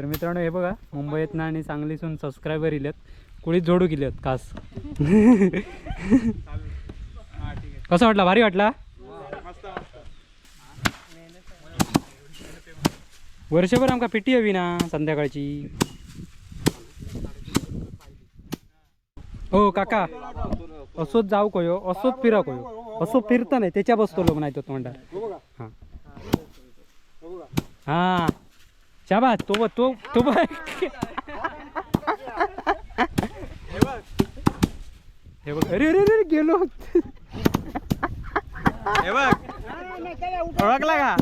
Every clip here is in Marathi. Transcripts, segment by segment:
तर मित्रांनो हे बघा मुंबईतनं आणि सांगलीतून सबस्क्रायबर इलेत. कुळीत जोडू गेलेत खास. कसं वाटला? भारी वाटला? वर्षभर आमका पिटी हवी ना संध्याकाळची. हो काका. असोच जाऊ कयो असोच फिरा कयो. असो फिरता नाही त्याच्या बसतो लोक नाही तो तोंडा हा. हा. शाबास तो बघ तो तो बघ हे बघ अरे अरे अरे गेलो हे बघ ओळखला का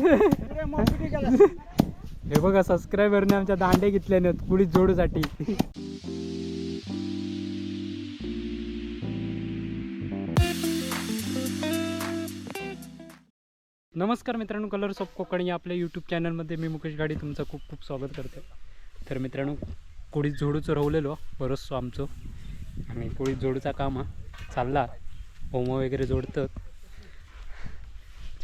हे बघा सबस्क्रायबरने आमच्या दांडे घेतल्याने पुढे जोडूसाठी नमस्कार मित्रांनो कलर्स ऑफ कोकण या आपल्या यूट्यूब चॅनलमध्ये मी मुकेश गाडी तुमचं खूप खूप स्वागत करतो. तर मित्रांनो कोळीत जोडूचं रावलेलो बरंचसो आमचं. आणि कोळीत जोडूचा काम हा चालला. होम वगैरे जोडतं.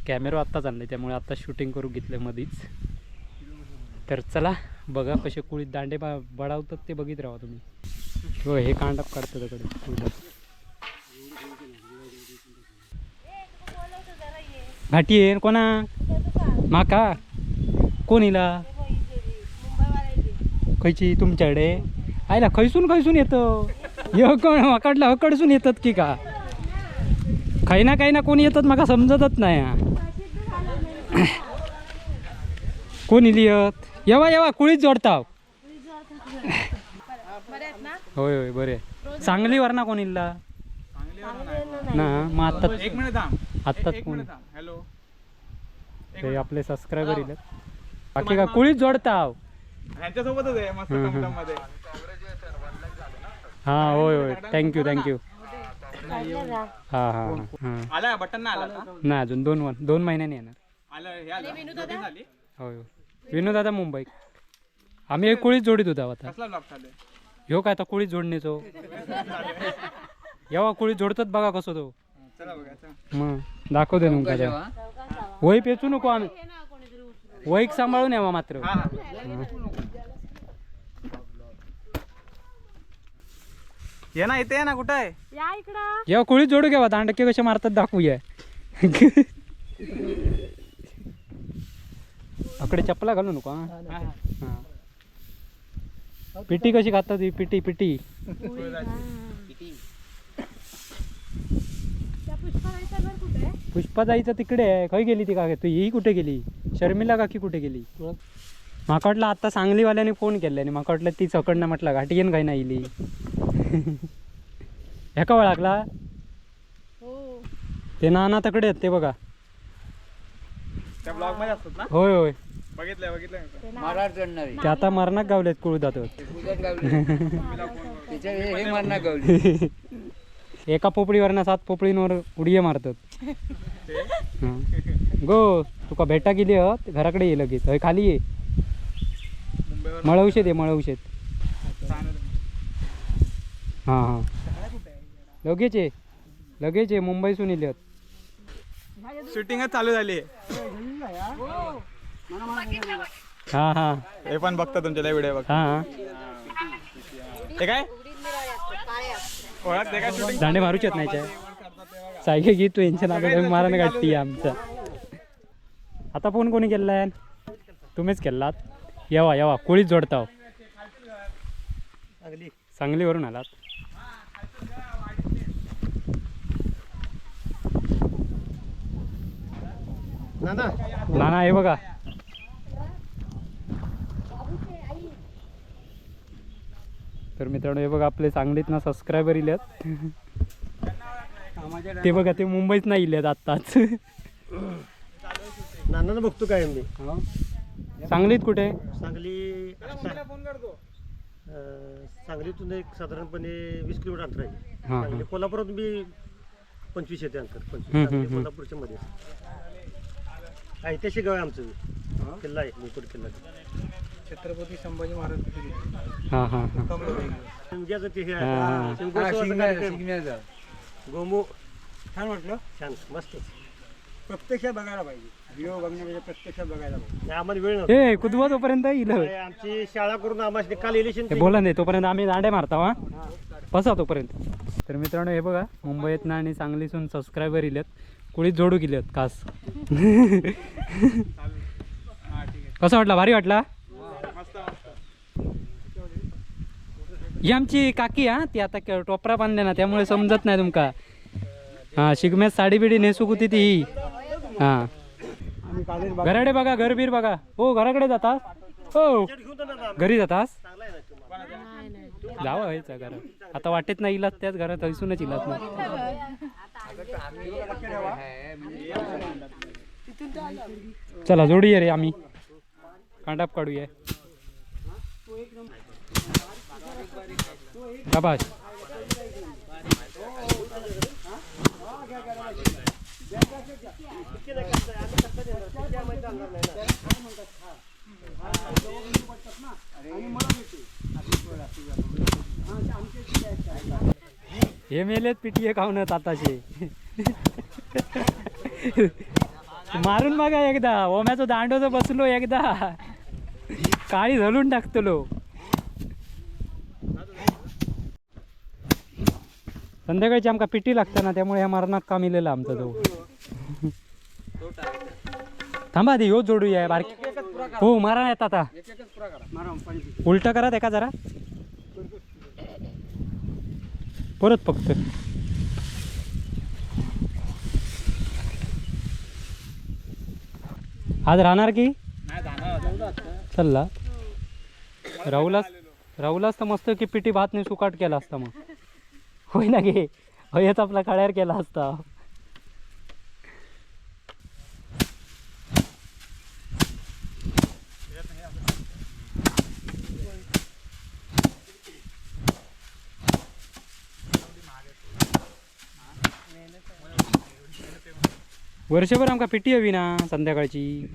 कॅमेरा आत्ताच आणले त्यामुळे आत्ता शूटिंग करू घेतलं मधीच. तर चला बघा कसे कुळीत दांडे बा बडावतात ते बघित राहा तुम्ही. हे कांडप काढतं तिकडे घाटी आहे कोणा? माका? कोण इला खयची तुमच्याकडे? आयला खैसून खैसून येतं. हे कोण माकडला हकडसून येतात की का? काही ना काही ना कोणी येतात माका समजतच नाही. कोण इलियत येवा येवा कुळीच जोडताव. होय होय बरे. चांगली वरना कोण इल्ला ना मग आत्ताच एक कोण हॅलो. ते आपले सबस्क्रायबर इलेत. बाकी का कुळीच जोडताव ह्यांच्यासोबतच आहे मस्त हम्म, हम्म. हा होय होय. थँक्यू थँक्यू हा हा हा. आला बटन ना आला का? नाही अजून दोन वन दोन महिन्याने येणार. आलं हे आलं. Booking झाली. होय होय. विनोद दादा मुंबई. आम्ही एक कुळीच जोडीत होता आता. कसला ब्लॉक चालू ह्यो काय आता कुळीच जोडणेचो? येवा कुळीत जोडतात बघा कसं तो. चला बघा चला. मग दाखवते तुमका त्या. वही पेचू नको आम्ही. वहीक सांभाळून यावा मात्र. ये ना इथे ये ना कुठं आहे? या इकडं. जेव्हा कुळीत जोडू घ्यावा दांडके कसे मारतात दाखवूया अकडे चपला घालू नको हा. हा. पिटी कशी खातात ही? पिटी पिटी त्या पुष्पाराईचं घर पुष्पा जायचं तिकडे आहे. खय गेली ती का तू ही कुठे गेली? शर्मिला काकी कुठे गेली? माका वाटलं आता सांगलीवाल्याने फोन केल्याने माका वाटलं ती चकडनं म्हटलं घाटी येईन काय नाही इली. ह्याका लागला हो. ते नाना तकडे आहेत ते बघा. त्या ब्लॉगमध्ये असतात ना? होय होय. बघितलंय बघितलंय मी. ते महाराज चढणारे ते आता मरणाक गावलेत कुळू जातात हे हे गावले एका पोपळीवर सात पोपळींवर उडिये मारतात. गो तुका भेटा गेली हत घराकडे ये लगेच. हय खाली ये. मळवशेत ये मळवशेत. हां हां. लगेच ये. लगेच ये मुंबईसून येले हत शूटिंगच चालू झाली. हां हां. हे पण बघता तुमच्या व्हिडिओ बघ हां ते काय? ओळख ते काय शूटिंग? दांडे मारूच येत नाही सायके घे तू यांच्या नागात मारायला गाठती आमचा. आता फोन कोणी केलाय? तुम्हीच केलात? येवा येवा कोळीच जोडताव सांगलीवरून आलात. नाना. हे बघा. तर मित्रांनो हे बघा आपले सांगलीत ना सबस्क्रायबर इल्यात ते बघा ते मुंबईत नाही इल्यात आत्ताच. नानांना बघतो काय मी. सांगलीत कुठे? सांगली सांगलीतून एक साधारणपणे वीस किलोमीटर अंतर आहे. हां सांगली हां. कोल्हापुरात मी पंचवीस येते अंतर पंचवीस. कोल्हापूरच्या मध्ये. ऐतिहासिक गाव आहे आमचं. किल्ला आहे मुकुट किल्ला. छत्रपती संभाजी महाराज हां हां हां. ते हे गोमू छान वाटलं? छान मस्त. प्रत्यक्ष बघायला पाहिजे. व्हिडिओ बघण्यापेक्षा प्रत्यक्ष बघायला पाहिजे. आम्हाला वेळ नव्हता. ए कुदवा तोपर्यंत येईल. अरे, आमची शाळा करून आम्हाला काल इलेक्शन हे बोला नाही तोपर्यंत आम्ही दांडे मारता हा. बसा तोपर्यंत. तर मित्रांनो हे बघा मुंबईतनं आणि सांगलीतून सबस्क्रायबर इलेत. कुळीत जोडू गेलेत खास. कसं वाटला? भारी वाटला? ही आमची काकी हा ती आता टोपरा बांधले ना त्यामुळे समजत नाही तुमका. हा शिगम्यात साडी बिडी नेसूक होती ती ही. हा. घराडे घराकडे बघा घरबीर बघा. हो घराकडे जाता हो. घरी जातास? चांगला जावं व्हायचं घर आता वाटेत नाही इलाज त्याच घरात हैसूनच इलाज नाही. चला जोडूया रे आम्ही. कांडाप काढूया. शाबाश हे मेलेत पिटीये खाऊन आताशे. मारून बघा एकदा. ओम्याचं दांडोचं बसलो एकदा. काळी झलून टाकतलो. संध्याकाळची आमका पिटी लागतं ना त्यामुळे ह्या मारणात काम इलेला आमचा तो थांबा आधी ह्यो जोडूया बारकी. हो मारा येत आता. उलट करा एका जरा? परत फक्त. आज राहणार की? चल्ला राहुलाच राहुलाच तर मस्त की पिटी भात नाही सुकाट केला असता मग. होय ना गे? हयच आपला कळ्यार केला असता. वर्षभर आमका पिटी हवी ना संध्याकाळची.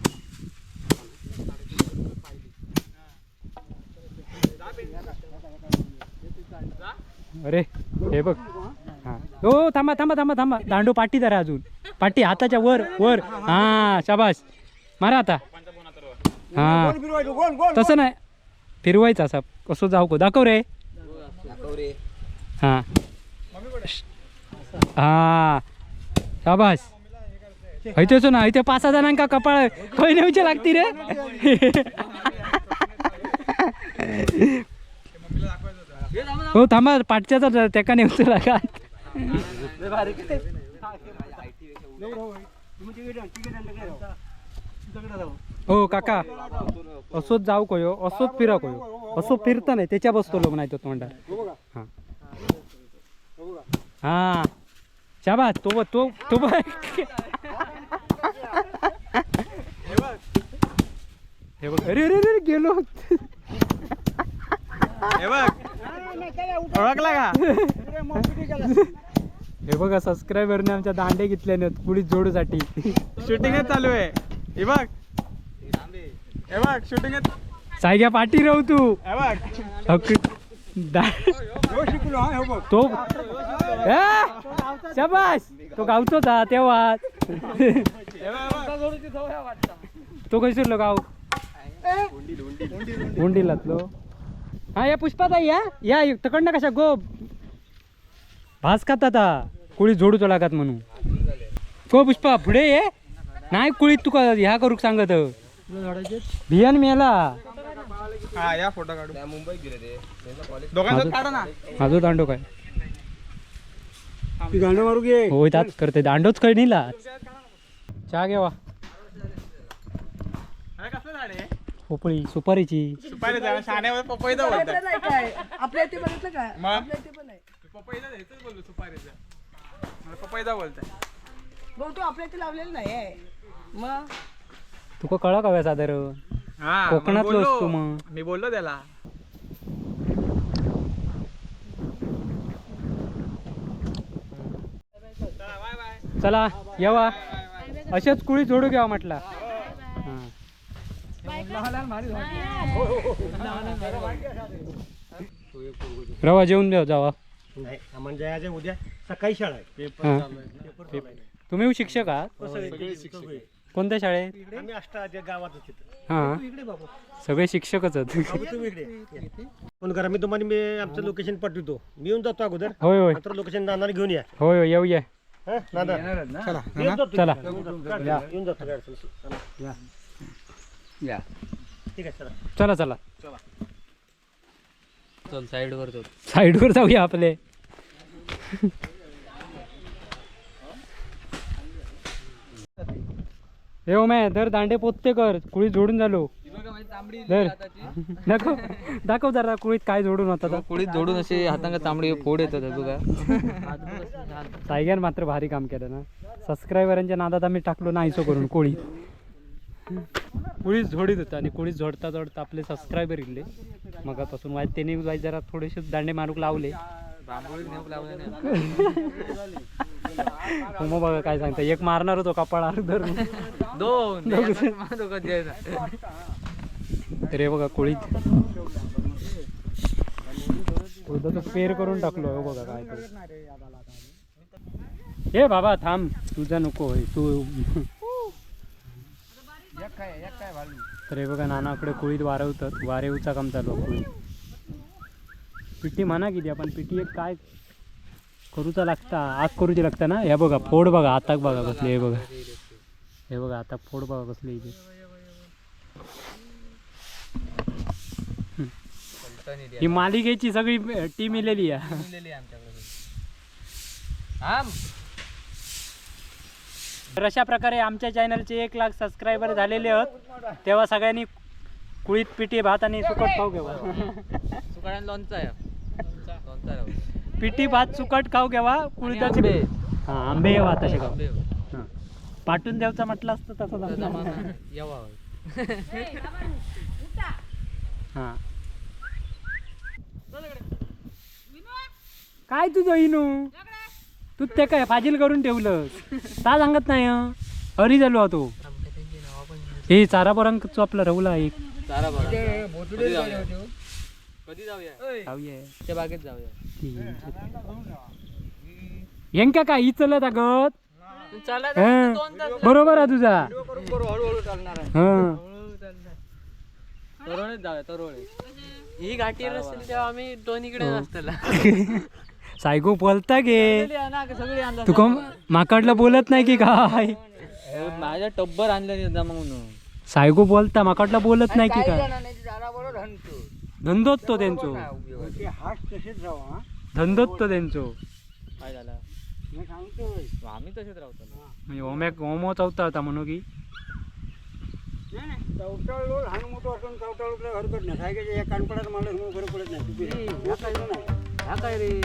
अरे. हे बघ. हा हो थांबा थांबा थांबा थांबा. दांडू पाठी धरा अजून. पाठी हाताच्या वर वर. हा शाबास. मारा आता. हा. तसं नाही. फिरवायचं असा. कसं जाऊ को दाखव रे. हा. हा. शाबास. हैतेच ना. इथे पाच सहा जणांका कपाळ खय नेऊचे लागती रे. हो थांबा पाठच्याचा तेका नेऊच लागा हो काका. असोच जाऊ कयो असोच फिरा कयो. असो फिरता नाही त्याच्या बसतो लोक नाही तो तोंडार हा. हा. तो तो तो बघ. हे बघ अरे अरे अरे गेलो. हे बघ. ओळखला का? हे बघा सबस्क्रायबरने आमच्या दांडे घेतल्याने कुळीत जोडूसाठी. शूटिंगच चालू आहे. हे बघ. हे बघ शूटिंगच सायग्या पाठी राहू तू. हे बघ. तो ए, शाबास. तो गावतोच हा तेव्हा तो खैसूरलो गाव? उंडीलातलो. हा या पुष्पाताई या. या तकडनं कशा गो. भास खातात हा कुळी जोडूचो लागात म्हणून. गो पुष्पा पुढे ये. नाही कुळीत तुका ह्या करूक सांगत. भियान मेला. हा या फोटो काढू. दोघांचं काढा ना. माझो दांडो काय? मारू घे होय त्यात करते. दांडोच काय नेला चहा घेवा. कसलं झाड आहे? पोपळी सुपारीची. सुपारी झाड शाण्यावर पपईचा बोलतात काय? आपल्या इथे बघितलं काय मग? आपल्या इथे पण आहे पपईचा हेच बोललो सुपारीचा. मला पपईचा बोलताय. भाऊ तू आपल्या इथे लावलेलं नाही आहे. मग? तुका कळा का साधारण हा मग बोललो. मग. मी बोललो त्याला. चला येवा. असेच कुळी जोडू घ्यावा म्हटला. रवा जेवून द्या जावा. नाही आम्हाला जायचं उद्या सकाळी शाळा आहे. हा. तुम्ही शिक्षक आहात? सगळे सगळे. कोणत्या शाळेत? आम्ही अष्टा हां. सगळे शिक्षकच आहेत. तुम्ही इकडे. ये. फोन करा मी तुम्हाला मी आमचं लोकेशन पाठवतो. मी येऊन जातो अगोदर. होय होय. नंतर लोकेशन नानाला घेऊन या. होय होय येऊया. हा नाना? चला. येऊन जातो. चला. येऊन जातो. या. ठीक आहे चला. चला चला. चल. साईडवर तो साईडवर जाऊया आपले. हे ओमे धर दांडे पोचते कर. कुळी जोडून झालो. दाखव. दाखव जरा कुळीत काय जोडून होता तर. कुळीत जोडून असे हातांगा तांबडी फोड येतात बघा. सायग्यान मात्र भारी काम केलं ना. सबस्क्रायबरांच्या नादात आम्ही टाकलो नाहीसो करून कोळी कुळीच झोडीत होतं आणि कुळीच झोडता झोडता आपले सबस्क्रायबर इले. मगापासून वाईट त्यांनी वाईट जरा थोडेसे दांडे मारूक लावले. हो मग बघा काय सांगता. एक मारणार होतो कपाळावर धरून दोन. हे बघा कोळीत. पेर करून टाकलो हो बघा काय. ए बाबा थांब तुझा नको होय तू तर हे बघा नानाकडे कुळीत वारवतात वारेवचा काम चालू कुळीत. पिठी म्हणा किती आपण पिठी एक काय करूचा लागता आग करूची लागता ना? हे बघा फोड बघा हाताक बघा कसले हे बघा. हे बघा आता फोड बघा कसले इथे ही मालिकेची सगळी टीम इलेली आहे. तर अशा प्रकारे आमच्या चॅनलचे एक लाख सबस्क्रायबर झालेले आहेत. तेव्हा सगळ्यांनी कुळीत पिठी भात आणि सुकट खाऊ लोणचा आहे. लोणचा आहे. पिठी भात सुकट खाऊ घ्यावा कुळीताची आंबे. हा आंबे येवा तसे खाऊ. आंबे. हा. पाठवून द्यायचं म्हटलं असतं तसं यावा हा. काय तुझं इनू? तू ते काय फाजील करून ठेवलं ता सांगत नाही हं. हरी झालो तो हे चारा पोरांक आपला रवला एक चारा बघा कधी जाऊया कधी जाऊया जाऊया. त्या बागेत जाऊया हेंका काय ही चलत अगत चला हं. बरोबर आहे तुझा हं. जाऊया तरोळे ही घाटी असेल तेव्हा आम्ही दोन्हीकडे असताना सायको बोलता गे. तुका माकडला बोलत नाही की काय? माझ्या टब्बर आणलं म्हणून. सायको बोलता माकडला बोलत नाही की काय? धंदोच तो त्यांचो. धंदोच तो त्यांचो. काय झालं? आम्ही तसेच राहतो ना. म्हणजे ओम्याक ओमो चौथा होता म्हणू की. चौटाळलो लहान मोठं असून चौटाळलो हरकत नाही. काय काय कानपडात मला फरक पडत नाही. काय रे?